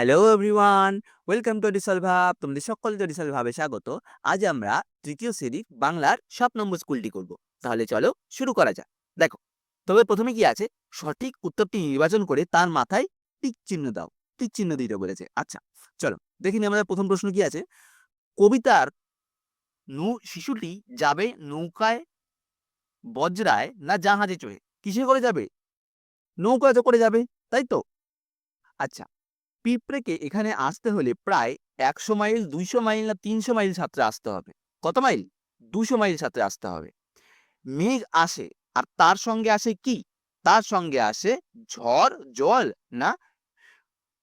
Hello everyone, welcome to ডিসল ভাব, তোমাদের সকলকে ডিসল ভাবে স্বাগত। আজ আমরা তৃতীয় শ্রেণি বাংলার সাত নম্বর স্কুলটি করব। তাহলে চলো শুরু করা যাক। দেখো তবে প্রথমে কি আছে? সঠিক উত্তরটি নির্বাচন করে তার মাথায় টিক চিহ্ন দাও। টিক চিহ্ন দিতে বলেছে। আচ্ছা চলো দেখিনি আমাদের প্রথম প্রশ্ন কি আছে? কবিতার নৌ, শিশুটি যাবে নৌকায়, বজ্রায় না জাহাজে চড়ে? কিসে করে যাবে? নৌকাতে করে যাবে, তাই তো? আচ্ছা পিঁপড়েকে এখানে আসতে হলে প্রায় একশো মাইল, দুইশো মাইল না তিনশো মাইল সাঁতরে আসতে হবে। কত মাইল? দুশো মাইল সাঁতরে আসতে হবে। মেঘ আসে আর তার সঙ্গে আসে কি? তার সঙ্গে আসে ঝড়, জল না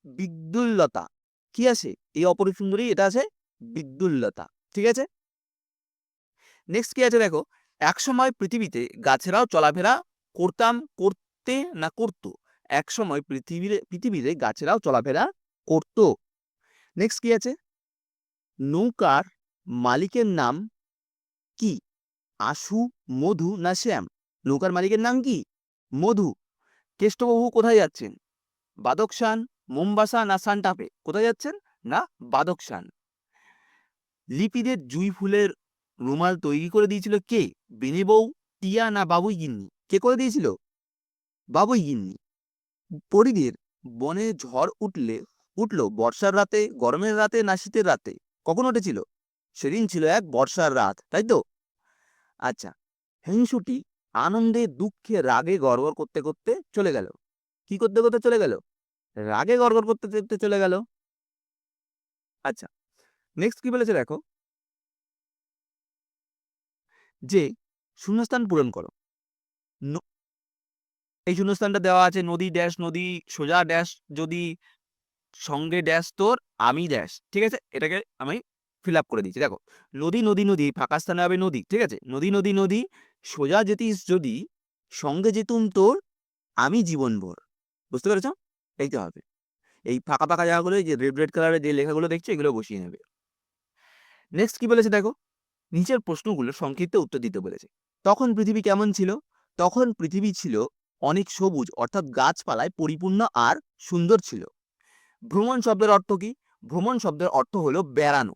বিদ্যুল্লতা। কি আছে এই অপরূপ সুন্দরী এটা আছে, বিদ্যুল্লতা। ঠিক আছে? নেক্সট কি আছে দেখো? একসময় পৃথিবীতে গাছেরাও চলাফেরা করতাম, করতে না করতো। একসময় পৃথিবীর, পৃথিবীতে গাছেরাও চলাফেরা করতো। নেক্সট কি আছে? নৌকার মালিকের নাম কি? আশু, মধু না শ্যাম? নৌকার মালিকের নাম কি? মধু। কেষ্টবাবু কোথায় যাচ্ছেন? বাদকশান মোমবাসা না সান্টাপে কোথায় যাচ্ছেন? না বাদকশান লিপিদের জুই ফুলের রুমাল তৈরি করে দিয়েছিল কে? বেনি বউ টিয়া না বাবুই গিন্নি? কে করে দিয়েছিল? বাবুই গিন্নি। পরিদের বনে ঝড় উঠলে, উঠল বর্ষার রাতে, গরমের রাতে না শীতের রাতে? কখন উঠেছিল? সেদিন ছিল এক বর্ষার রাত, তাই তো? আচ্ছা হিংসুটি আনন্দে, দুঃখে, রাগে গড়গড় করতে করতে চলে গেল। কি করতে করতে চলে গেল? রাগে গড়গড় করতে করতে চলে গেল। আচ্ছা নেক্সট কি বলেছে দেখো? যে, শূন্যস্থান পূরণ করো। এই শূন্যস্থানটা দেওয়া আছে, নদী ড্যাশ নদী সোজা ড্যাশ যদি সঙ্গে ড্যাশ তোর, আমি ড্যাশ ঠিক আছে? এটাকে আমি ফিল আপ করে দিচ্ছি। দেখো, নদী নদী নদী, ফাঁকা স্থানে হবে নদী, ঠিক আছে? নদী নদী নদী, সোজা যেতিস যদি সঙ্গে যেতুম তোর, আমি জীবনভর। বুঝতে পেরেছ? এইতে হবে। এই ফাঁকা ফাঁকা জায়গাগুলো যে রেড রেড কালারের যে লেখাগুলো দেখছ, এগুলো বসিয়ে নেবে। নেক্সট কি বলেছে দেখো? নিচের প্রশ্নগুলো সংক্ষিপ্ত উত্তর দিতে বলেছে। তখন পৃথিবী কেমন ছিল? তখন পৃথিবী ছিল অনেক সবুজ, অর্থাৎ গাছপালায় পরিপূর্ণ আর সুন্দর ছিল। ভ্রমণ শব্দের অর্থ কি? ভ্রমণ শব্দের অর্থ হলো বেড়ানো।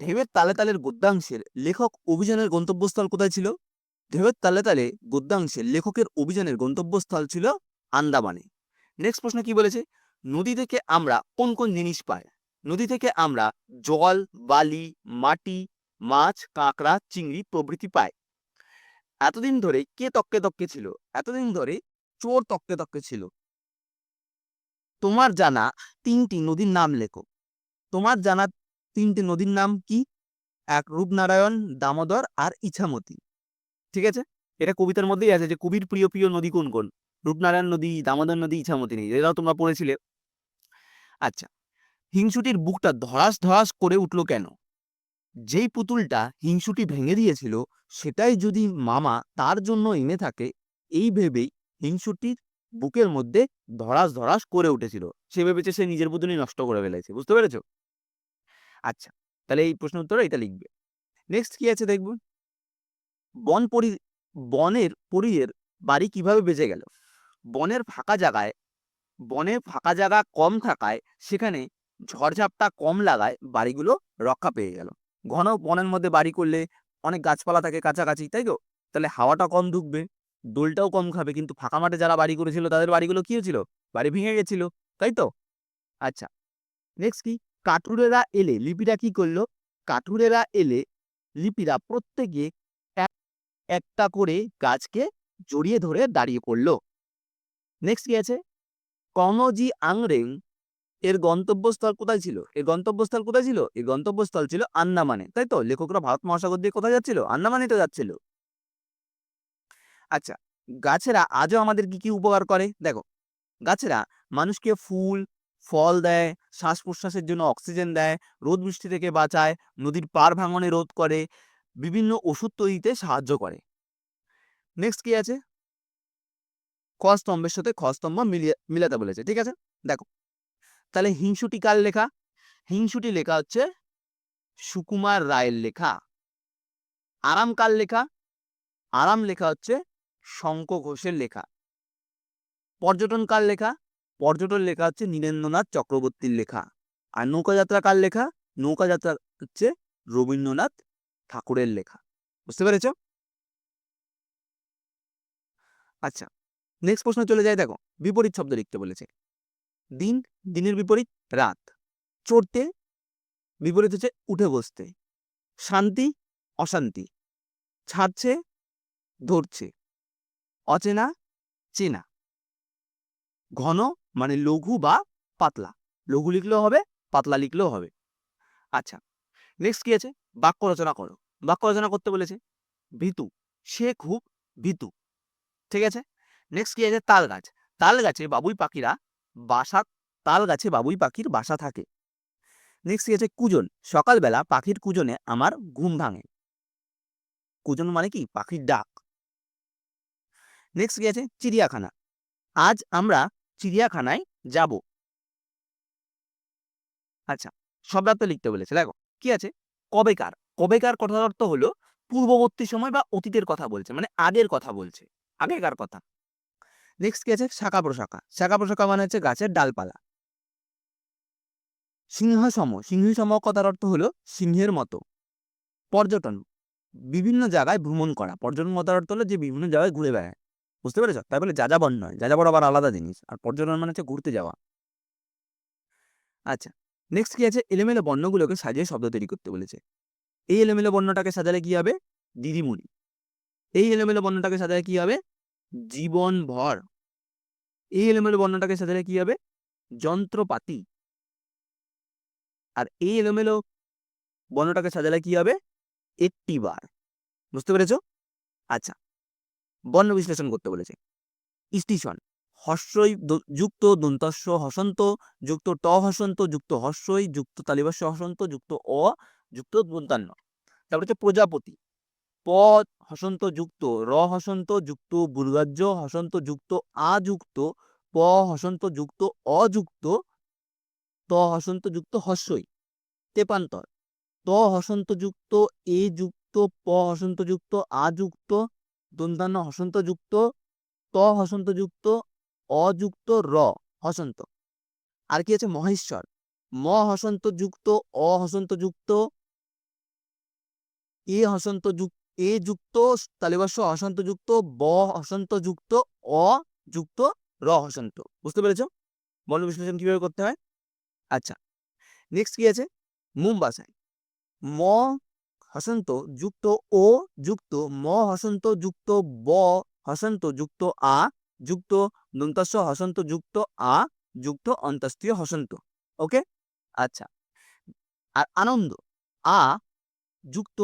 ঢেউয়ের তালে তালের গদ্যাংশের লেখক অভিযানের গন্তব্যস্থল কোথায় ছিল? ঢেউয়ের তালে তালে গদ্যাংশের লেখকের অভিযানের গন্তব্যস্থল ছিল আন্দামানে। নেক্সট প্রশ্ন কি বলেছে? নদী থেকে আমরা কোন কোন জিনিস পাই? নদী থেকে আমরা জল, বালি, মাটি, মাছ, কাঁকড়া, চিংড়ি প্রভৃতি পাই। এতদিন ধরে কে তককে তককে ছিল? এতদিন ধরে চোর তককে তককে ছিল। তোমার জানা তিনটি নদীর নাম লেখো। তোমার জানা তিনটি নদীর নাম কি? এক, রূপনারায়ণ, দামোদর আর ইছামতি। ঠিক আছে? এটা কবিতার মধ্যেই আছে যে কবির প্রিয় প্রিয় নদী কোন কোন রূপনারায়ণ নদী, দামোদর নদী, ইছামতি নদী, এটাও তোমরা পড়েছিলে। আচ্ছা হিংসুটির বুকটা ধরাস ধরাস করে উঠল কেন? যেই পুতুলটা হিংসুটি ভেঙে দিয়েছিল, সেটাই যদি মামা তার জন্য এনে থাকে, এই ভেবেই হিংসুটির বুকের মধ্যে ধরাস ধরাস করে উঠেছিল। সে ভেবেছে সে নিজের পুতুলই নষ্ট করে ফেলেছে, বুঝতে পেরেছ? আচ্ছা তাহলে এই প্রশ্ন উত্তরে এটা লিখবে। নেক্সট কি আছে দেখব? বন পরি, বনের পরিয়ের বাড়ি কীভাবে বেঁচে গেল? বনের ফাঁকা জায়গায়, বনে ফাঁকা জায়গা কম থাকায় সেখানে ঝড়ঝাপটা কম লাগায় বাড়িগুলো রক্ষা পেয়ে গেল। ঘন বনের মধ্যে বাড়ি করলে অনেক গাছপালা থাকে কাছাকাছি, তাই তো? তাহলে হাওয়াটা কম ঢুকবে, দোলটাও কম খাবে। কিন্তু ফাঁকা মাঠে যারা বাড়ি করেছিল, তাদের বাড়িগুলো কি হয়েছিল? বাড়ি ভেঙে গেছিল, তাই তো? আচ্ছা নেক্সট কি? কাঠুরেরা এলে লিপিরা কি করল? কাঠুরেরা এলে লিপিরা প্রত্যেকে এক, একটা করে গাছকে জড়িয়ে ধরে দাঁড়িয়ে পড়ল নেক্সট কি আছে? কনজি আংরেং এর গন্তব্যস্থল কোথায় ছিল? এর গন্তব্যস্থল কোথায় ছিল? এর গন্তব্যস্থল ছিল আন্দামানে, তাই তো? লেখকরা ভারত মহাসাগর দিয়ে কোথায় যাচ্ছিল? আন্দামানে তো যাচ্ছিল। আচ্ছা গাছেরা আজও আমাদের কি কি উপকার করে? দেখো, গাছেরা মানুষকে ফুল, ফল দেয় শ্বাস প্রশ্বাসের জন্য অক্সিজেন দেয়, রোদ বৃষ্টি থেকে বাঁচায়, নদীর পার ভাঙনে রোধ করে, বিভিন্ন ওষুধ তৈরিতে সাহায্য করে। নেক্সট কি আছে? খস্তম্ভের সাথে খস্তম্ভ স্তম্ভ মিলিয়ে, মিলাতে বলেছে, ঠিক আছে? দেখো তাহলে হিংসুটি কার লেখা? হিংসুটি লেখা হচ্ছে সুকুমার রায়ের লেখা। আরাম কার লেখা? আরাম লেখা হচ্ছে শঙ্ক ঘোষের লেখা। পর্যটন কার লেখা? পর্যটন লেখা হচ্ছে নীরেন্দ্রনাথ চক্রবর্তীর লেখা। আর নৌকাযাত্রা কার লেখা? নৌকাযাত্রা হচ্ছে রবীন্দ্রনাথ ঠাকুরের লেখা। বুঝতে পেরেছ? আচ্ছা নেক্সট প্রশ্ন চলে যায় দেখো। বিপরীত শব্দ লিখতে বলেছে। দিন, দিনের বিপরীত রাত। চড়তে বিপরীত হচ্ছে উঠে বসতে। শান্তি, অশান্তি। ছাড়ছে, ধরছে। অচেনা, চেনা। ঘন মানে লঘু বা পাতলা। লঘু লিখলেও হবে, পাতলা লিখলেও হবে। আচ্ছা নেক্সট কি আছে? বাক্য রচনা করো। বাক্য রচনা করতে বলেছে, ভীতু, সে খুব ভীতু। ঠিক আছে? নেক্সট কি আছে? তাল গাছ। তাল গাছে বাবুই পাখিরা বাসা তাল গাছে বাবুই পাখির বাসা থাকে। নেক্সট কি আছে কুজন। সকালবেলা পাখির কুজনে আমার ঘুম ভাঙে। কুজন মানে কি? পাখির ডাক। নেক্সট কি আছে চিড়িয়াখানা। আজ আমরা চিড়িয়াখানায় যাব। আচ্ছা শব্দার্থ লিখতে বলেছে, দেখো। কি আছে? কবেকার। কবেকার কথার অর্থ হলো পূর্ববর্তী সময় বা অতীতের কথা বলছে মানে আগের কথা বলছে। আগেকার কথা। নেক্সট কি আছে? শাখা প্রশাখা। শাখা প্রশাখা মানে হচ্ছে গাছের ডালপালা। সিংহসম সিংহসম কথার অর্থ হলো সিংহের মতো। পর্যটন। বিভিন্ন জায়গায় ভ্রমণ করা। পর্যটন কথার অর্থ হলো যে বিভিন্ন জায়গায় ঘুরে বেড়ায়। বুঝতে পেরেছ? তাই বলে যাযাবর নয়। যাযাবর আবার আলাদা জিনিস। আর পর্যটন মানে হচ্ছে ঘুরতে যাওয়া। আচ্ছা। নেক্সট কি আছে? এলোমেলো বর্ণগুলোকে সাজিয়ে শব্দ তৈরি করতে বলেছে। এই এলোমেলো বর্ণটাকে সাজালে কি হবে? দিদিমণি। এই এলোমেলো বর্ণটাকে সাজালে কি হবে? জীবনভর। এই এলোমেলো বর্ণটাকে সাজালে কি হবে? যন্ত্রপাতি। আর এই এলোমেলো বর্ণটাকে সাজালে কি হবে? একটি বার। বুঝতে পেরেছ? আচ্ছা বর্ণ বিশ্লেষণ করতে বলেছে। স্টেশন দ- যুক্ত দন্তস্ব হসন্ত, যুক্ত ট হসন্ত, যুক্ত হর্ষই, যুক্ত তালিবাস্য হসন্ত, যুক্ত অ, যুক্ত দন্তান্ন। তারপরে হচ্ছে প্রজাপতি। প হসন্ত যুক্ত র হসন্ত যুক্ত বুর্গাজ্য হসন্ত যুক্ত আ যুক্ত প হসন্ত যুক্ত অযুক্ত ত হসন্ত যুক্ত হস্যই তেপান্তর ত হসন্ত যুক্ত এ যুক্ত প হসন্ত যুক্ত আ যুক্ত দন্তান্ন হসন্ত যুক্ত ত হসন্ত যুক্ত অযুক্ত র হসন্ত আর কি আছে মহেশ্বর ম হসন্ত যুক্ত অ হসন্ত যুক্ত এ হসন্ত যুক্ত এ যুক্ত তালিবাস্য হসন্ত যুক্ত, ব হসন্ত যুক্ত, অ যুক্ত, র হসন্ত বুঝতে পেরেছ? বর্ণ বিশ্লেষণ কীভাবে করতে হয়? আচ্ছা নেক্সট কি আছে? মুম্বাসায়। ম হসন্ত যুক্ত ও যুক্ত, ম হসন্ত যুক্ত, ব হসন্ত যুক্ত, আ যুক্ত দন্তস্ব হসন্ত যুক্ত, আ যুক্ত অন্তস্তীয় হসন্ত। ওকে? আচ্ছা আর আনন্দ, আ যুক্ত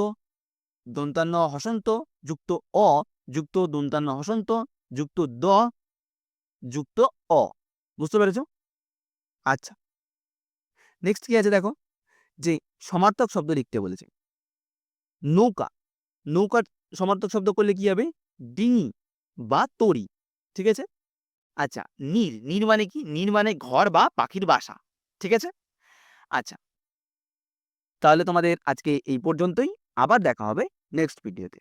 দন্তান্ন হসন্ত, যুক্ত অ, যুক্ত দন্তান্ন হসন্ত, যুক্ত দ, যুক্ত অ। বুঝতে পেরেছ? আচ্ছা। নেক্সট কি আছে দেখো? যে সমার্থক শব্দ লিখতে বলেছে। নৌকা। নৌকার সমার্থক শব্দ করলে কি হবে? ডিঙি বা তরি ঠিক আছে? আচ্ছা নীর নীর মানে কি? নীর মানে ঘর বা পাখির বাসা। ঠিক আছে? আচ্ছা। তাহলে তোমাদের আজকে এই পর্যন্তই। আবার দেখা হবে নেক্সট ভিডিওতে।